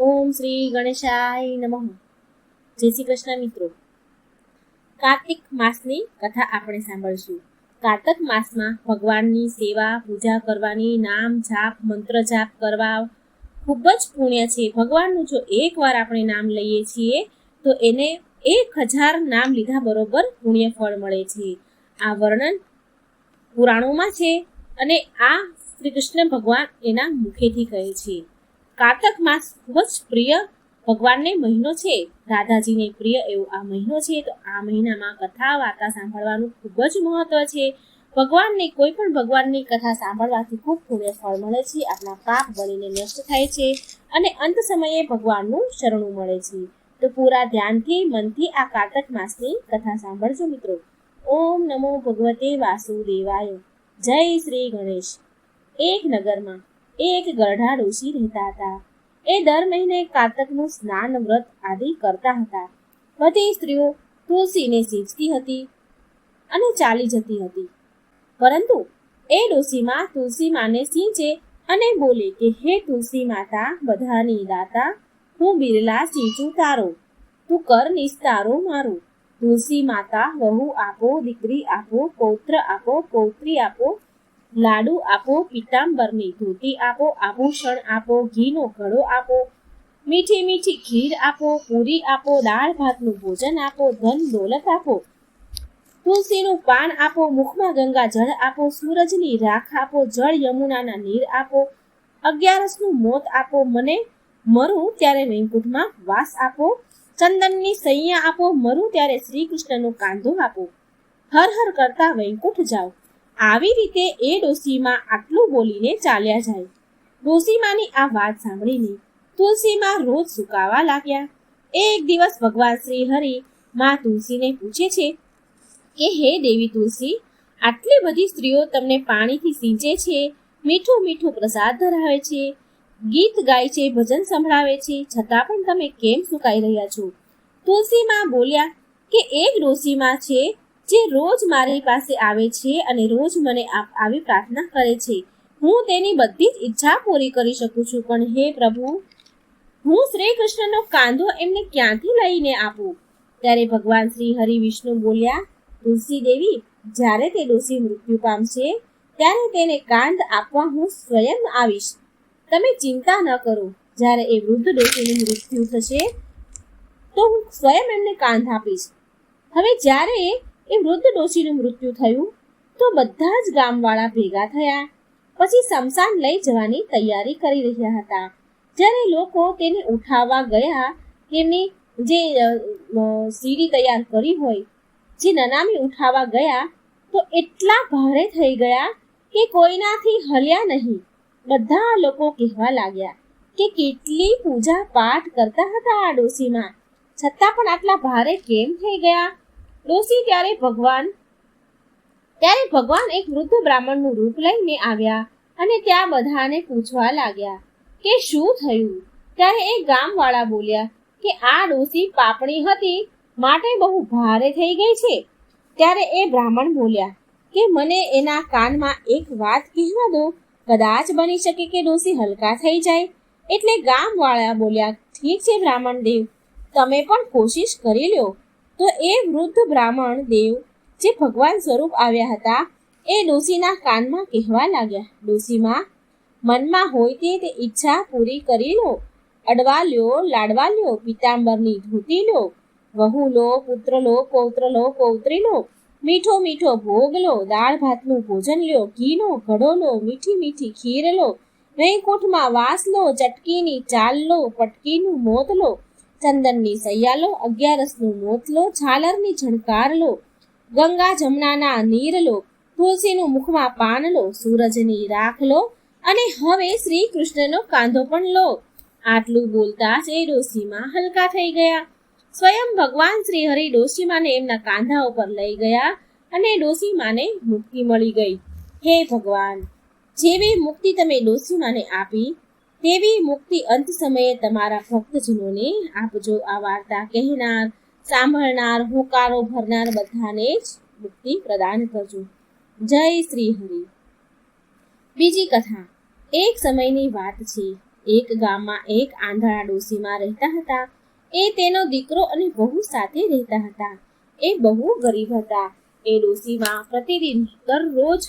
ઓમ શ્રી ગણેશાય નમઃ. જય શ્રી કૃષ્ણ મિત્રો. કાર્તિક માસની કથા આપણે સાંભળશું. કાર્તક માસમાં ભગવાનની સેવા, પૂજા કરવાની, નામ જાપ, મંત્ર જાપ કરવા ખૂબ જ પુણ્ય છે. ભગવાનનું જો એકવાર આપણે નામ લઈએ છીએ, તો એને એક હજાર નામ લીધા બરોબર પુણ્ય ફળ મળે છે. આ વર્ણન પુરાણોમાં છે અને આ શ્રી કૃષ્ણ ભગવાન એના મુખેથી કહે છે. કાર્તક માસ ખૂબ જ પ્રિય ભગવાનને મહિનો છે. રાધાજીને પ્રિય એવો આ મહિનો છે. તો આ મહિનામાં કથા, વાર્તા સાંભળવાનું ખૂબ જ મહત્વ છે. ભગવાનને કોઈ પણ ભગવાનની કથા સાંભળવાથી ખૂબ પુણ્ય ફળ મળે છે. આપણા પાપ બળીને નષ્ટ થાય છે અને અંત સમયે ભગવાનનું શરણું મળે છે. તો પૂરા ધ્યાનથી, મનથી આ કારતક માસની કથા સાંભળજો મિત્રો. ઓમ નમો ભગવતે વાસુદેવાય. જય શ્રી ગણેશ. એક નગરમાં એક ગરઢા ઋષિ રહેતા હતા. એ દર મહિને કાર્તકનું સ્નાન વ્રત આદિ કરતા હતા. બધી સ્ત્રીઓ તુલસીને સીંચતી હતી અને ચાલી જતી હતી. પરંતુ એ ડોસીમાં તુલસી માને સિંચે અને બોલે કે, હે તુલસી માતા, બધાની દાતા, હું બિરલા સિંચું તારો. તું કર નિસ્તારો મારો. તુલસી માતા, વહુ આપો, દીકરી આપો, પૌત્ર આપો, પૌત્રી આપો લાડુ આપો, પિતાંબરની ધોતી આપો આભૂષણ આપો, ઘીનો ઘડો આપો, મીઠી મીઠી ખીર આપો, પૂરી આપો, દાળ ભાતનું ભોજન આપો, ધન દોલત આપો, તુલસીનું પાન આપો, મુખમાં ગંગા જળ આપો, સૂરજની રાખ આપો, જળ યમુનાના નીર આપો, અગિયારસનું મોત આપો, મને મરું ત્યારે વૈકુંઠમાં વાસ આપો, ચંદનની સૈયા આપો, મરું ત્યારે શ્રી કૃષ્ણનું કાંધો આપો, હર હર કરતા વૈકુંઠ જાઓ આવી રીતે એ ડોસીમાં આટલું બોલીને ચાલ્યા જાય. ડોસીમાની આ વાત સાંભળીને તુલસીમાં રોજ સુકાવા લાગ્યા. એક દિવસ ભગવાન શ્રી હરિ માં તુલસીને પૂછે છે કે હે દેવી તુલસી, આટલી બધી સ્ત્રીઓ તમને પાણીથી સિંચે છે, મીઠું મીઠું પ્રસાદ ધરાવે છે, ગીત ગાય છે, ભજન સંભળાવે છે, છતાં પણ તમે કેમ સુકાઈ રહ્યા છો? તુલસીમાં બોલ્યા કે, એક ડોસીમાં છે જે રોજ મારી પાસે આવે છે અને રોજ મને આવી પ્રાર્થના કરે છે, હું તેની બધી જ ઈચ્છા પૂરી કરી શકું છું. પણ હે પ્રભુ, હું શ્રી કૃષ્ણનો કાંધો એમને ક્યાંથી લઈને આપું? ત્યારે ભગવાન શ્રી હરિ વિષ્ણુ બોલ્યા, તુલસી દેવી, જ્યારે તે ડોસી મૃત્યુ પામશે, ત્યારે તેને કાંધ આપવા હું સ્વયં આવીશ. તમે ચિંતા ન કરો, જ્યારે એ વૃદ્ધ ડોસીનું મૃત્યુ થશે, તો હું સ્વયં એમને કાંધ આપીશ. હવે જ્યારે એ વૃદ્ધ ડોશીનું મૃત્યુ થયું તો બધા જ ગામવાળા ભેગા થયા. પછી સમસાન લઈ જવાની તૈયારી કરી રહ્યા હતા. જ્યારે લોકો તેને ઉઠાવવા ગયા તેમની જે સીડી તૈયાર કરી હોય, જે નનામી ઉઠાવવા ગયા, તો એટલા ભારે થઈ ગયા કે કોઈનાથી હલ્યા નહીં. બધા લોકો કહેવા લાગ્યા કે કેટલી પૂજા પાઠ કરતા હતા આ ડોશીમાં. છતાં પણ આટલા ભારે કેમ થઈ ગયા? ડોસી ત્યારે ભગવાન ત્યારે ભગવાન એક વૃદ્ધ બ્રાહ્મણનું રૂપ લઈને આવ્યા અને ત્યાં બધાને પૂછવા લાગ્યા કે શું થયું? ત્યારે એ ગામવાળા બોલ્યા કે આ ડોસી પાપણી હતી, માટે બહુ ભારે થઈ ગઈ છે. ત્યારે એ બ્રાહ્મણ બોલ્યા કે મને એના કાનમાં એક વાત કહેવા દો, કદાચ બની શકે કે ડોસી હલકા થઈ જાય. એટલે ગામવાળા બોલ્યા, ઠીક છે બ્રાહ્મણ દેવ તમે પણ કોશિશ કરી લ્યો. તો એ વૃદ્ધ બ્રાહ્મણ દેવ જે ભગવાન સ્વરૂપ આવ્યા હતા, એ ડોસીના કાનમાં કહેવા લાગ્યા, ડોસીમાં, મનમાં હોય તે તે ઈચ્છા પૂરી કરી લો, અડવા લ્યો લાડવા લ્યો પિતાંબરની ધૂતી લો, વહુ લો, પુત્ર લો, પૌત્ર લો, પૌત્રી લો, મીઠો મીઠો ભોગ લો, દાળ ભાતનું ભોજન લ્યો ઘીનો ઘડો લો, મીઠી મીઠી ખીર લો, વૈકુંઠમાં વાસ લો, ચટકીની ચાલ લો, પટકીનું મોત લો ચંદનની સૈયાલો, અગિયારસનું મોત લો ઝાલરની ઝણકાર લો ગંગા જમનાના નીર લો તુલસીનું મુખમાં પાન લો સૂરજની રાખ લો અને હવે શ્રી કૃષ્ણનો કાંધો પણ લો. આટલું બોલતા જ એ ડોસીમાં હલકા થઈ ગયા. સ્વયં ભગવાન શ્રી હરિ ડોસીમાને એમના કાંધા ઉપર લઈ ગયા અને ડોસીમાને મુક્તિ મળી ગઈ. હે ભગવાન! જેવી મુક્તિ તમે ડોસીમાને આપી તેવી મુક્તિ અંત સમયે તમારા ભક્તજનોને આપજો આ વાર્તા કહેનાર, સાંભળનાર, હોકારો ભરનાર બધાને જ મુક્તિ પ્રદાન કરજો. જય શ્રી હરિ. બીજી કથા. એક સમયની વાત છે. એક ગામમાં એક આંધળા ડોશીમાં રહેતા હતા. એ તેનો દીકરો અને બહુ સાથે રહેતા હતા. એ બહુ ગરીબ હતા. એ ડોશીમાં પ્રતિદિન દરરોજ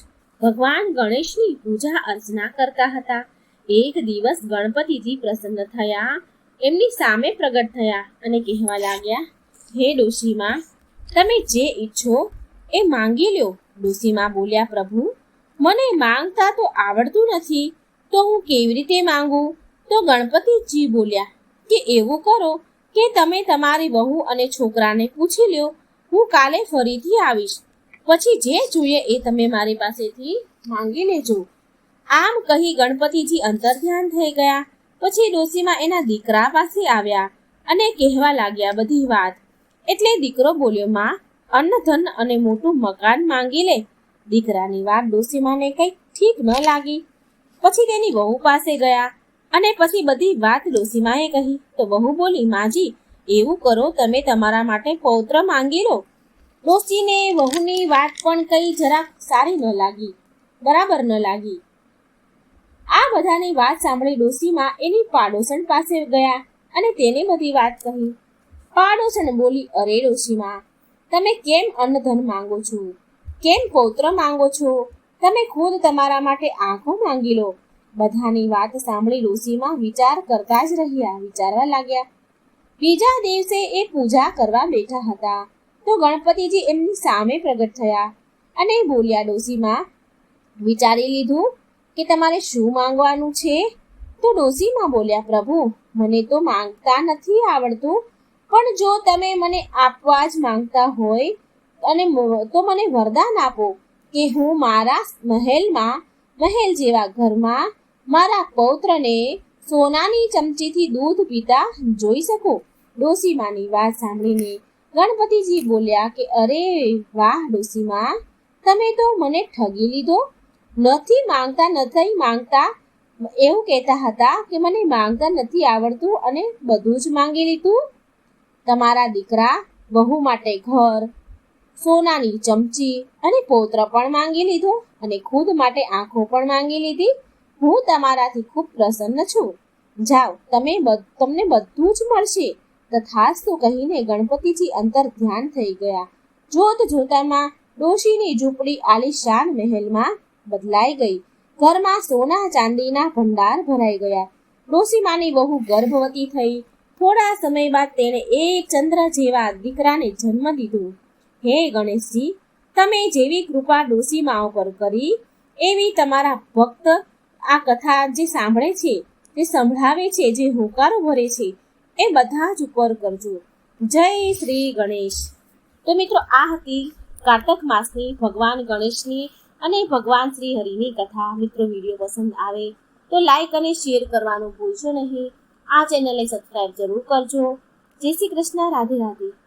ભગવાન ગણેશની પૂજા અર્ચના કરતા હતા. એક દિવસ ગણપતિજી પ્રસન્ન થયા. એમની સામે પ્રગટ થયા અને કહેવા લાગ્યા, હે ડોશીમાં, તમે જે ઈચ્છો એ માંગી લ્યો. ડોશીમાં બોલ્યા, પ્રભુ, મને માંગતા તો આવડતું નથી, તો હું કેવી રીતે માંગુ? તો ગણપતિજી બોલ્યા, કે એવું કરો કે તમે તમારી વહુ અને છોકરાને પૂછી લ્યો. હું કાલે ફરીથી આવીશ. પછી જે જોઈએ એ તમે મારી પાસેથી માંગી લેજો. આમ કહી ગણપતિજી અંતર્ધ્યાન થઈ ગયા. પછી ડોશીમાં એના દીકરા પાસે આવ્યા અને કહેવા લાગ્યા બધી વાત. એટલે દીકરો બોલ્યો, માં, અન્ન, ધન અને મોટું મકાન માંગી લે. દીકરાની વાત ડોસીમાને કંઈક ઠીક ન લાગી. પછી તેની વહુ પાસે ગયા અને પછી બધી વાત ડોસીમાએ કહી. તો વહુ બોલી, માજી, એવું કરો તમે તમારા માટે પૌત્ર માંગી લો. ડોસીને વહુની વાત પણ કંઈ જરાક સારી ન લાગી. બરાબર ન લાગી. આ બધાની વાત સાંભળી ડોસીમાં એની પાડોશણ પાસે ગયા અને તેને બધી વાત કહી. પાડોશણ બોલી, અરે ડોસીમાં, તમે કેમ અન્નધન માંગો છો? કેમ પૌત્ર માંગો છો? તમે ખુદ તમારા માટે આંખો માંગી લો. બધાની વાત સાંભળી ડોસીમાં વિચાર કરતા જ રહ્યા, વિચારવા લાગ્યા. બીજા દિવસે એ પૂજા કરવા બેઠા હતા તો ગણપતિજી એમની સામે પ્રગટ થયા અને બોલ્યા, ડોસીમાં, વિચારી લીધું? કે તમારે શું માંગવાનું છે? તો ડોશીમાં બોલ્યા, પ્રભુ, મને તો માંગતા નથી આવડતું, પણ જો તમે મને આપવા જ માંગતા હોય અને તો મને વરદાન આપો કે હું મારા મહેલમાં, મહેલ જેવા ઘરમાં મારા પૌત્રને સોનાની ચમચીથી દૂધ પીતા જોઈ શકું? ડોશીમાની વાત સાંભળીને ગણપતિજી બોલ્યા કે, અરે વાહ ડોસીમા તમે તો મને ઠગી લીધો નથી માંગતા નથી માંગતા, એવું કહેતા હતા કે મને માંગતા નથી આવડતું અને બધું જ માંગી લીધું. તમારા દીકરા વહુ માટે ઘર, સોનાની ચમચી અને પોત્ર પણ માંગી લીધો અને ખુદ માટે આંખો પણ માંગી લીધી. હું તમારાથી ખૂબ પ્રસન્ન છું. જાઓ, તમે તમને બધું જ મળશે. તથાસ્તુ કહીને ગણપતિજી અંતર ધ્યાન થઈ ગયા. જોત જોતામાં ડોશીની ઝૂંપડી આલિશાન મહેલમાં બદલાઈ ગઈ. ઘરમાં સોના, ચાંદીના ભંડાર ભરાઈ ગયા. ડોશીમાની વહુ ગર્ભવતી થઈ. થોડા સમય બાદ તેણે એક ચંદ્ર જેવા દીકરાને જન્મ દીધો. હે ગણેશજી, તમે જેવી કૃપા ડોશીમાઓ પર કરી, એવી તમારા ભક્ત આ કથા જે સાંભળે છે, જે સંભળાવે છે, જે હોકારો ભરે છે, એ બધા જ ઉપર કરજો. જય શ્રી ગણેશ. તો મિત્રો, આ હતી કારતક માસની ભગવાન ગણેશની અને ભગવાન શ્રી હરિની કથા, મિત્રો, વીડિયો પસંદ આવે તો લાઈક અને શેર કરવાનું ભૂલશો નહીં. આ ચેનલને સબસ્ક્રાઈબ જરૂર કરજો. જય શ્રી કૃષ્ણ, રાધે રાધે.